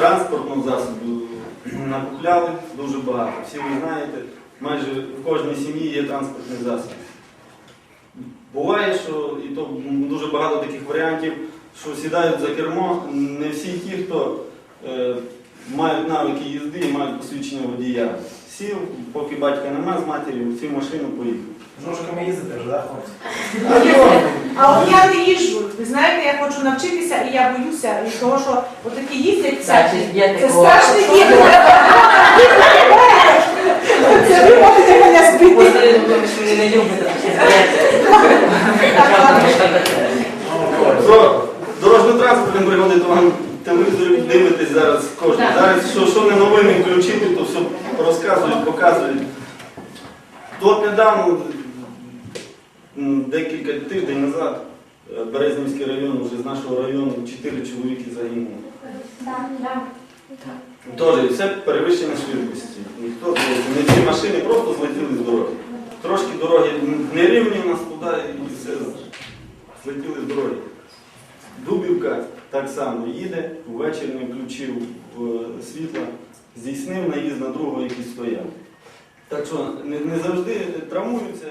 транспортного засобу накупляли дуже багато. Всі ви знаєте, майже в кожній сім'ї є транспортний засіб. Буває, що і то дуже багато таких варіантів, що сідають за кермо не всі ті, хто е, мають навики їзди і мають посвідчення водія. Сів, поки батька нема з матір'ю, в цю машину поїхав. Ножками їздите вже, так, хлопці? А от я не їжджу. Ви знаєте, я хочу навчитися і я боюся, і того, що от такі їздять всякі. Це страшний дід. Це ви можете мене збити. Ви не любите такі дорожньо-транспортні пригоди, то вам телевізор дивитесь зараз кожен. Зараз що, що не новини включити, то все розказують, показують. От недавно, декілька тиждень назад, е, Березнівський район, вже з нашого району, чотири чоловіки загинули. Теж все перевищення швидкості. Ніхто не всі машини просто злетіли з дороги. Трошки дороги нерівні у нас туди і все злетіли з дороги. Дубівка так само їде, ввечері не включив е, світло, здійснив наїзд на другого, який стояв. Так що не, завжди травмуються.